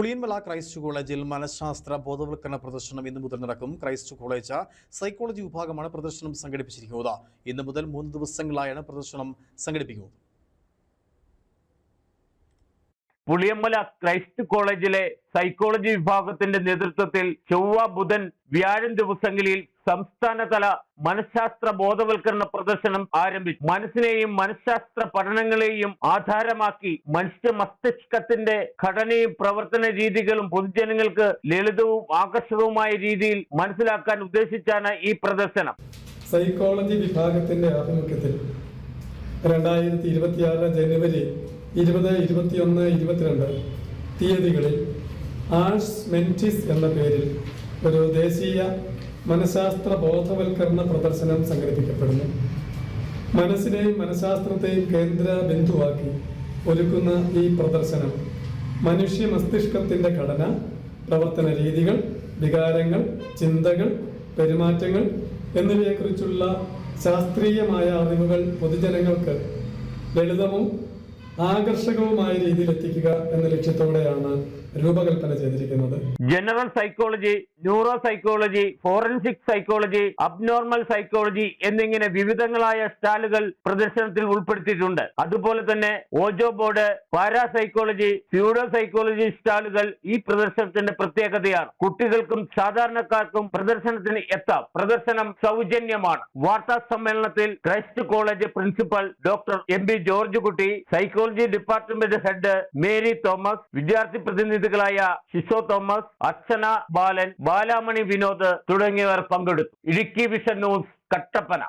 Puliyanmala Christ കോളേജിൽ മനഃശാസ്ത്ര ബോധവൽക്കരണ പ്രദർശനം ഇന്നു മുതൽ നടക്കും. ക്രൈസ്റ്റ് കോളേജ് സൈക്കോളജി വിഭാഗമാണ് പ്രദർശനം സംഘടിപ്പിച്ചിരിക്കുന്നത്. ഇന്നു മുതൽ മൂന്ന് ദിവസങ്ങളായാണ് പ്രദർശനം സംഘടിപ്പിക്കുന്നത്. പുളിയമ്മല ക്രൈസ്റ്റ് കോളേജിലെ സൈക്കോളജി വിഭാഗത്തിന്റെ നേതൃത്വത്തിൽ ചൊവ്വ ബുധൻ വ്യാഴം ദിവസങ്ങളിൽ സംസ്ഥാനതല മനഃശാസ്ത്ര ബോധവൽക്കരണ പ്രദർശനം ആരംഭിച്ചു. മനസ്സിനെയും മനഃശാസ്ത്ര പഠനങ്ങളെയും ആധാരമാക്കി മനുഷ്യ മസ്തിഷ്കത്തിന്റെ ഘടനയും പ്രവർത്തന രീതികളും പൊതുജനങ്ങൾക്ക് ലളിതവും ആകർഷകവുമായ രീതിയിൽ മനസ്സിലാക്കാൻ ഉദ്ദേശിച്ചാണ് ഈ പ്രദർശനം. സൈക്കോളജി വിഭാഗത്തിന്റെ ആഭിമുഖ്യത്തിൽ രണ്ടായിരത്തി ഇരുപത്തിയാറ് ജനുവരി ഇരുപത് ഇരുപത്തിയൊന്ന് ഇരുപത്തിരണ്ട് തീയതികളിൽ ആഴ്സ് മെന്റിസ് എന്ന പേരിൽ ഒരു ദേശീയ മനഃശാസ്ത്ര ബോധവൽക്കരണ പ്രദർശനം സംഘടിപ്പിക്കപ്പെടുന്നു. മനസ്സിനെയും മനഃശാസ്ത്രത്തെയും കേന്ദ്ര ബിന്ദുവാക്കി ഒരുക്കുന്ന ഈ പ്രദർശനം മനുഷ്യ മസ്തിഷ്കത്തിന്റെ ഘടന പ്രവർത്തന രീതികൾ വികാരങ്ങൾ ചിന്തകൾ പെരുമാറ്റങ്ങൾ എന്നിവയെക്കുറിച്ചുള്ള ശാസ്ത്രീയമായ അറിവുകൾ പൊതുജനങ്ങൾക്ക് ലളിതവും ആകർഷകവുമായ രീതിയിൽ എത്തിക്കുക എന്ന ലക്ഷ്യത്തോടെയാണ് രൂപകൽപ്പന ചെയ്തിരിക്കുന്നത്. General psychology neuro psychology forensic psychology abnormal psychology എന്നിങ്ങനെ വിവിധങ്ങളായ സ്റ്റാളുകൾ പ്രദർശനത്തിൽ ഉൾപ്പെടുത്തിയിട്ടുണ്ട്. അതുപോലെ തന്നെ ouija board para psychology pseudo psychology സ്റ്റാളുകൾ ഈ പ്രദർശനത്തിന്റെ പ്രത്യേകതയാണ്. കുട്ടികൾക്കും സാധാരണക്കാർക്കും പ്രദർശനത്തിന് എത്താം. പ്രദർശനം സൗജന്യമാണ്. വാർത്താ സമ്മേളനത്തിൽ Christ college principal doctor M B George Kutty psychology department head Mary Thomas വിദ്യാർത്ഥി പ്രതിനിധികളായ ശിശോ തോമസ് അർച്ചന ബാലൻ ബാലാമണി വിനോദ് തുടങ്ങിയവർ പങ്കെടുത്തു. Idukki vision news Kattappana.